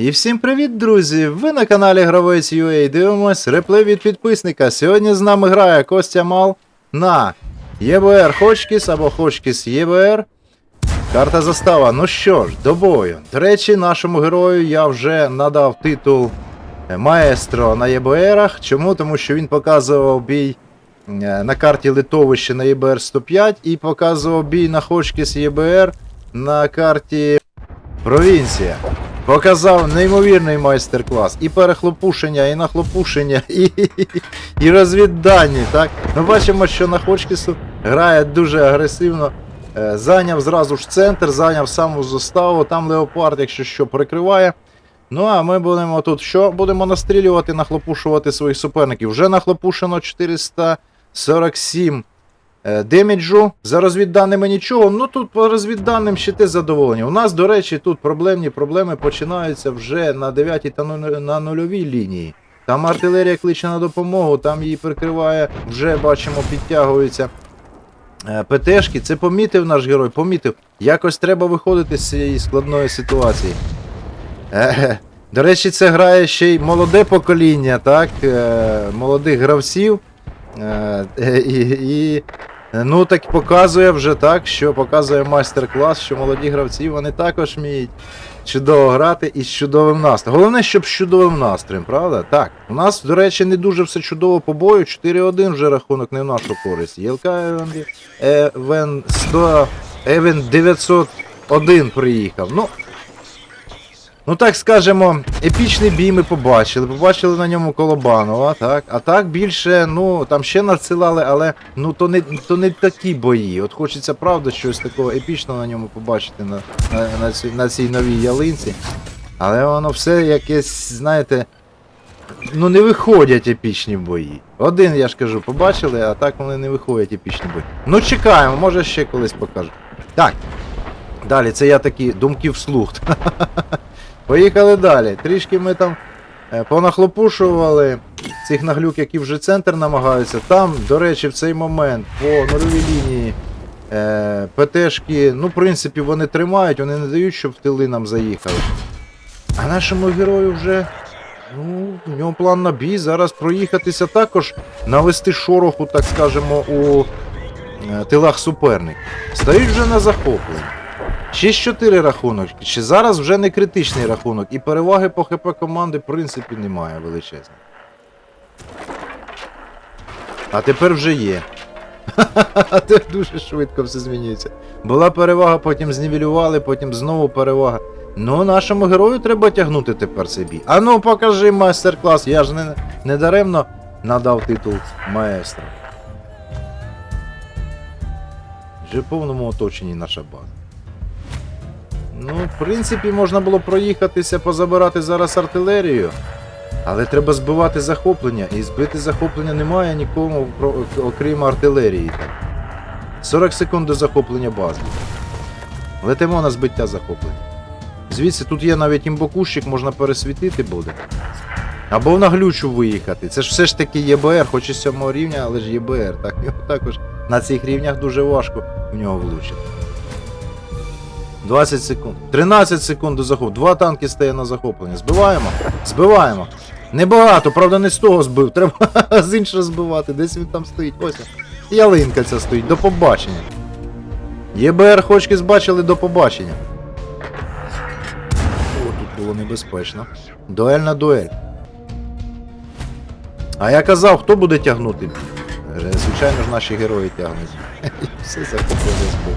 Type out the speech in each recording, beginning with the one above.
І всім привіт, друзі! Ви на каналі Гравець UA дивимось реплей від підписника. Сьогодні з нами грає Костя Мал на ЄБР Хочкіс або Хочкіс ЄБР. Карта застава. Ну що ж, до бою. До речі, нашому герою я вже надав титул е, маестро на ЄБРах. Чому? Тому що він показував бій е, на карті Литовище на ЄБР 105 і показував бій на Хочкіс ЄБР на карті Провінція. Показав неймовірний майстер-клас. І перехлопушення, і нахлопушення, і, і розвіддані. Так? Ми бачимо, що на Хочкісу грає дуже агресивно. Е, Зайняв зразу ж центр, зайняв саму заставу, там леопард, якщо що, прикриває. Ну а ми будемо тут що? Будемо настрілювати, нахлопушувати своїх суперників. Вже нахлопушено 447 е, деміджу. За розвідданими нічого. Ну тут по розвідданим ще те задоволені. У нас, до речі, тут проблемні проблеми починаються вже на 9 та на нульовій лінії. Там артилерія кличе на допомогу, там її прикриває, вже бачимо, підтягуються. е, ПТшки, це помітив наш герой, помітив. Якось треба виходити з цієї складної ситуації. Е, до речі, це грає ще й молоде покоління, так? Е, молодих гравців. Е, е, і, і ну так показує вже так, що показує майстер-клас, що молоді гравці вони також вміють чудово грати і з чудовим настроєм. Головне, щоб з чудовим настроєм, правда? Так. У нас, до речі, не дуже все чудово по бою. 4-1 вже рахунок не в нашу користь. ЄЛК Евен, Евен 100, Евен 901 приїхав. Ну, Ну так скажемо, епічний бій ми побачили. Побачили на ньому Колобанова, так. А так більше, ну там ще надсилали, але ну то не то не такі бої. От хочеться правда щось такого епічного на ньому побачити на, на, на, цій, на цій новій ялинці. Але воно все якесь, знаєте. Ну не виходять епічні бої. Один, я ж кажу, побачили, а так вони не виходять епічні бої. Ну чекаємо, може ще колись покажу. Так. Далі, це я такі думки вслух. Поїхали далі. Трішки ми там е, понахлопушували цих наглюк, які вже центр намагаються. Там, до речі, в цей момент по нульовій лінії е, ПТшки, ну, в принципі, вони тримають, вони не дають, щоб в тили нам заїхали. А нашому герою вже. Ну, в нього план на бій. Зараз проїхатися також, навести шороху, так скажемо, у е, тилах суперників. Стають вже на захоплення. 6-4 рахунок. Чи зараз вже не критичний рахунок, і переваги по ХП команди, в принципі, немає величезної. А тепер вже є. А тепер дуже швидко все змінюється. Була перевага, потім знівелювали, потім знову перевага. Ну, нашому герою треба тягнути тепер цей бій. А ну покажи майстер-клас. Я ж не, не даремно надав титул маестро. Вже в повному оточенні наша база. Ну, в принципі, можна було проїхатися, позабирати зараз артилерію. Але треба збивати захоплення, і збити захоплення немає нікому, окрім артилерії. 40 секунд до захоплення бази. Летимо на збиття захоплення. Звідси тут є навіть імбокущик, можна пересвітити буде. Або на глючу виїхати. Це ж все ж таки ЄБР, хоч і 7 рівня, але ж ЄБР. Так, його також на цих рівнях дуже важко в нього влучити. 20 секунд. 13 секунд до захоплення. Два танки стає на захоплення. Збиваємо. Збиваємо. Небагато, правда, не з того збив. Треба з іншого збивати. Десь він там стоїть. Ось. Ялинка ця стоїть. До побачення. ЄБР хочки збачили до побачення. О, тут було небезпечно. Дуель на дуель. А я казав, хто буде тягнути? Е, Звичайно ж наші герої тягнуть. Все захоплення збив.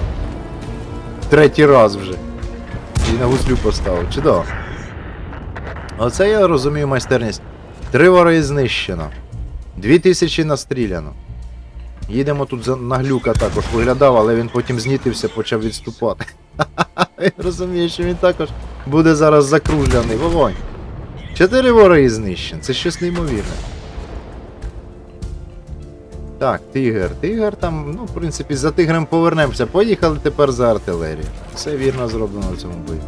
Третій раз вже. І на гуслю поставив. Чудово. Оце я розумію майстерність. Три вори знищено. Дві тисячі настріляно. Їдемо тут за наглюка також виглядав, але він потім знітився, почав відступати. Він розуміє, що він також буде зараз закружляний. Вогонь. Чотири вори знищено. Це щось неймовірне. Так, тигр. Тигр там, ну, в принципі, за тигрем повернемося. Поїхали тепер за артилерію. Все вірно зроблено в цьому бою.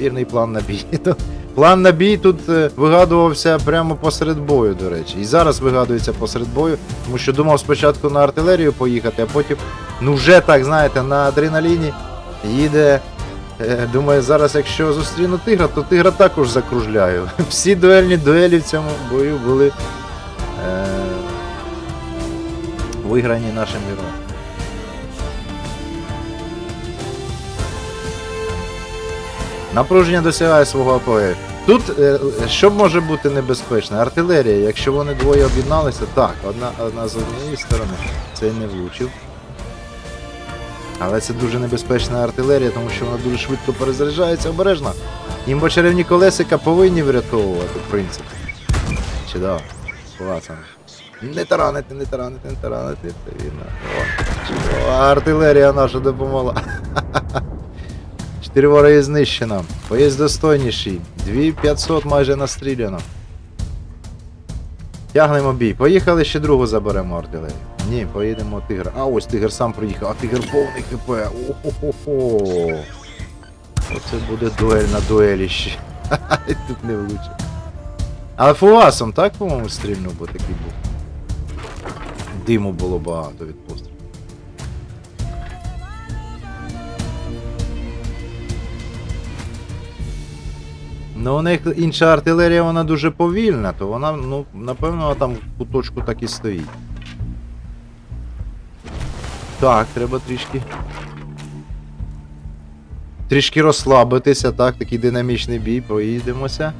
Вірний план на бій. План на бій тут е, вигадувався прямо посеред бою, до речі. І зараз вигадується посеред бою, тому що думав спочатку на артилерію поїхати, а потім, ну вже так, знаєте, на адреналіні їде Е, Думаю, зараз, якщо зустріну тигра, то тигра також закружляю. Всі дуельні дуелі в цьому бою були е, виграні нашим героєм. Напруження досягає свого апогею. Тут е, що може бути небезпечно? Артилерія, якщо вони двоє об'єдналися, так, одна, одна з однієї сторони, цей не влучив. Але це дуже небезпечна артилерія, тому що вона дуже швидко перезаряджається обережно. Імбочарівні колесика повинні врятовувати, в принципі. Чудово. Класно. Не таранити, не таранити, не таранити. Це вірно. О. Артилерія наша допомогла. Чотири вороги знищено. Поїзд достойніший. 2500 майже настріляно. Тягнемо бій. Поїхали ще другу заберемо артилерію. Ні, поїдемо тигр. А ось тигр сам приїхав, а тигр повний хп. О-хо-хо-хо. Оце буде дуель на дуеліщі. Тут не влучив. Але фугасом, так, по-моєму, стрільнув, бо такий був. Диму було багато від пострілу. Ну, у них інша артилерія, вона дуже повільна, то вона, ну, напевно, там в куточку так і стоїть. Так, треба трішки. Трішки розслабитися, так, такий динамічний бій, поїдемося.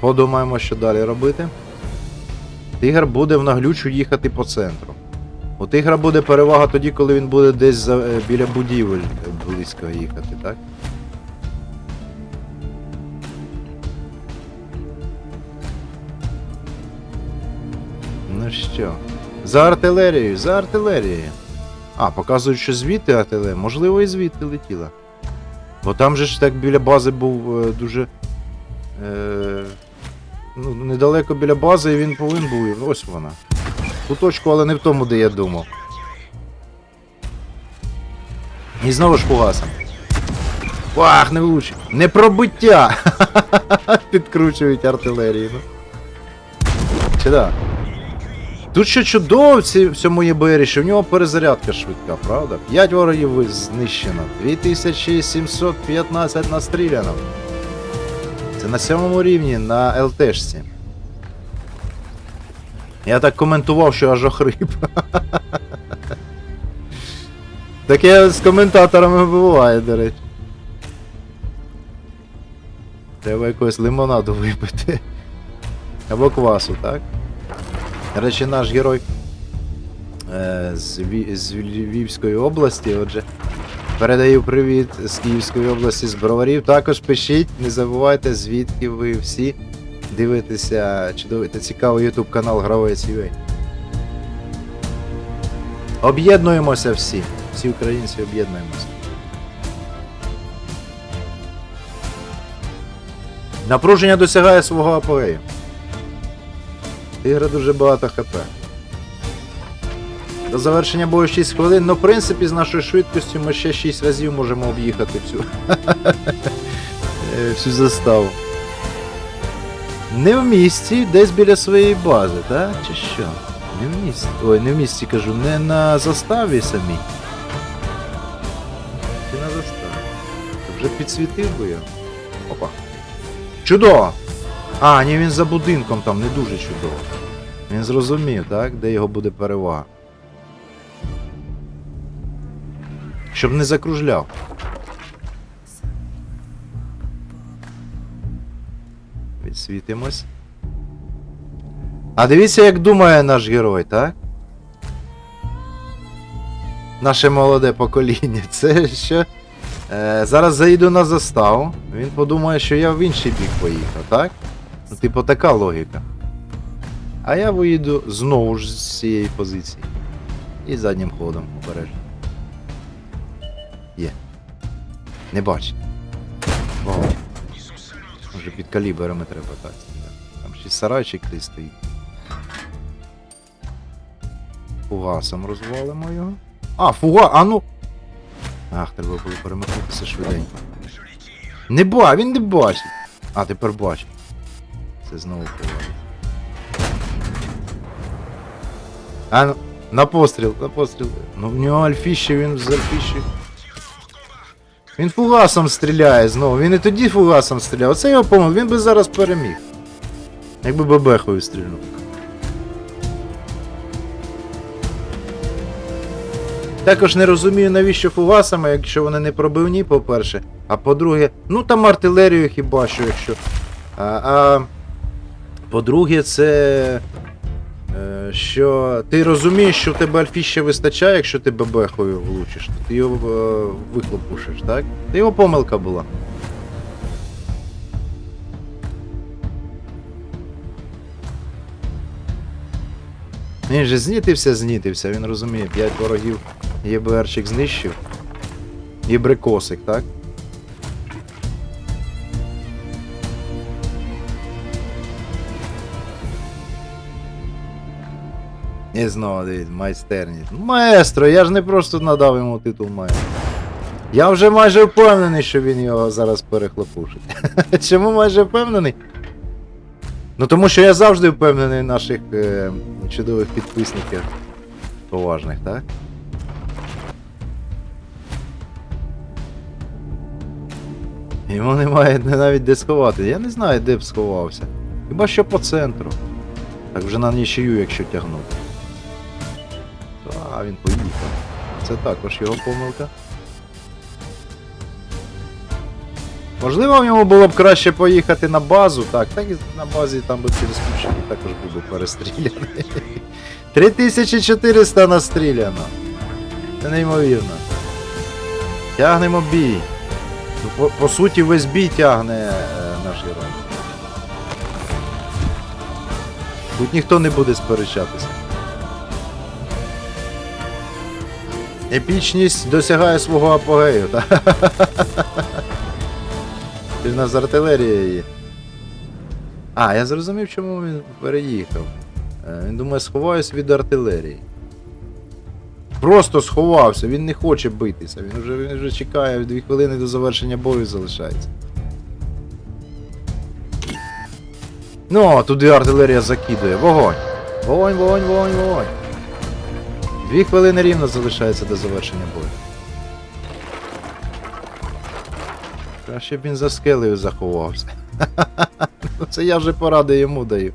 Подумаємо, що далі робити. Тигр буде в наглючу їхати по центру. У тигра буде перевага тоді, коли він буде десь за, е, біля будівель е, близько їхати, так? Ну що? За артилерією, за артилерією. А, показують, що звідти артилерія. Можливо, і звідти летіла. Бо там же ж так біля бази був е, дуже. Е, ну, недалеко біля бази і він повинен був. Ось вона. В Куточку, але не в тому, де я думав. І знову ж фугасом. Вах, не влучив. Не пробиття! Підкручують артилерії. Ну. Чи да? Тут що чудово в цьому ЄБРі, що в нього перезарядка швидка, правда? 5 ворогів знищено, 2715 настріляно. Це на сьомому рівні на ЛТшці. Я так коментував, що аж охрип. Таке з коментаторами буває, до речі. Треба якогось лимонаду випити. Або квасу, так? До речі, наш герой е, з Львівської області, отже, передаю привіт з Київської області, з Броварів. Також пишіть, не забувайте, звідки ви всі дивитеся чудовий та цікавий YouTube канал Гравець UA. Об'єднуємося всі. Всі українці об'єднуємося. Напруження досягає свого апогею. Ігра дуже багато хп. До завершення бою 6 хвилин, ну в принципі з нашою швидкістю ми ще 6 разів можемо об'їхати всю. Всю заставу. Не в місті, десь біля своєї бази, так? Чи що? Не в місті. Ой, не в місті кажу, не на заставі самій. Чи на заставі? Вже підсвітив би я. Опа. Чудово! А, ні, він за будинком там не дуже чудово. Він зрозумів, так, де його буде перевага. Щоб не закружляв. Відсвітимось. А дивіться, як думає наш герой, так? Наше молоде покоління. Це що? Е, зараз заїду на заставу. Він подумає, що я в інший бік поїхав, так? Ну, типу, така логіка. А я виїду знову ж з цієї позиції. І заднім ходом обережно. Не бачить. О. Може під калібрами треба так. Там ще сарайчик десь стоїть. Фугасом розвалимо його. А, фуга, а ну. Ах, треба було перемикнутися швиденько. Не ба, він не бачить. А, тепер бачить. Це знову фуга. А, ну, на постріл, на постріл. Ну в нього альфіще, він з альфіще. Він фугасом стріляє знову. Він і тоді фугасом стріляв. Оце його помилка, він би зараз переміг. Якби бебехою стрільнув. Також не розумію, навіщо фугасами, якщо вони не пробивні, по-перше. А по-друге, ну там артилерію хіба що, якщо. А, а по-друге, це. Е, Що ти розумієш, що в тебе альфіща вистачає, якщо ти бебехою влучиш, то ти його е, вихлопушиш, так? Це його помилка була. Він же знітився, знітився, він розуміє, 5 ворогів ЄБРчик знищив. І брикосик, так? І знову дивіться, майстерність. Маестро, я ж не просто надав йому титул маестро. Я вже майже впевнений, що він його зараз перехлопушить. Чому майже впевнений? Ну тому що я завжди впевнений в наших е, чудових підписників поважних, так? Йому немає навіть де сховати. Я не знаю, де б сховався. Хіба що по центру. Так вже на нічию, якщо тягнути. А, він поїхав. Це також його помилка. Можливо, в ньому було б краще поїхати на базу, так, так і на базі там би через кущики також би перестріляний. 3400 настріляно. Це неймовірно. Тягнемо бій. Ну, По, по суті, весь бій тягне е, наш герой. Тут ніхто не буде сперечатися. Епічність досягає свого апогею? Ти в нас з артилерією є. А, я зрозумів, чому він переїхав. Е, Він думає, сховаюсь від артилерії. Просто сховався, він не хоче битися. Він вже, він вже чекає, дві хвилини до завершення бою залишається. Ну, туди артилерія закидує. Вогонь! Вогонь, вогонь, вогонь, вогонь. Дві хвилини рівно залишається до завершення бою. Краще б він за скелею заховався. Ну, Це я вже поради йому даю.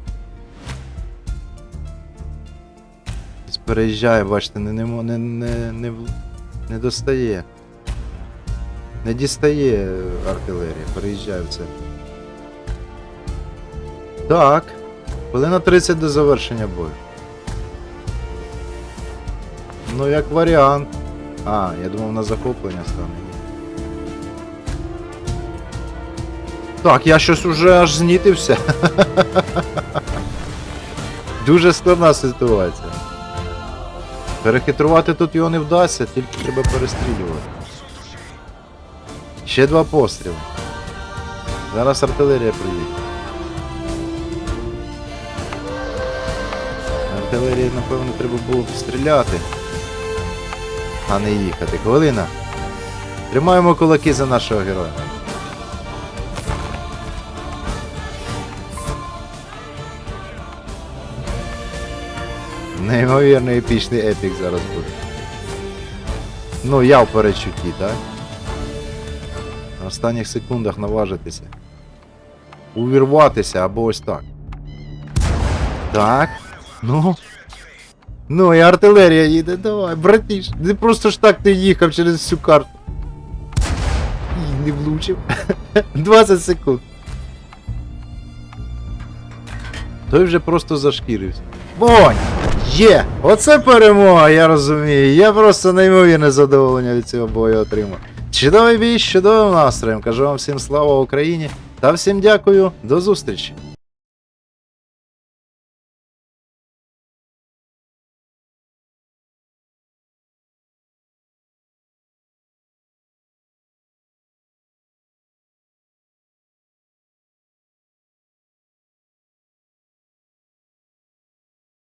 Переїжджає, бачите, не, не, не, не, не, достає. Не дістає артилерія, переїжджає в це. Так. Хвилина 30 до завершення бою. Ну, як варіант. А, я думав на захоплення стане. Так, я щось уже аж знітився. Дуже складна ситуація. Перехитрувати тут його не вдасться, тільки треба перестрілювати. Ще два постріли. Зараз артилерія приїде. Артилерії, напевно, треба було б стріляти, а не їхати. Хвилина. Тримаємо кулаки за нашого героя. Неймовірно епічний епік зараз буде. Ну, я в передчутті, так? На останніх секундах наважитися. Увірватися або ось так. Так. Ну. Ну, і артилерія їде, давай, братіш. Не просто ж так ти їхав через всю карту. І не влучив. 20 секунд. Той вже просто зашкірився. Вогонь! Є! Оце перемога, я розумію. Я просто неймовірне задоволення від цього бою отримав. Чудовий бій чудовим настроєм. Кажу вам всім слава Україні та всім дякую, до зустрічі!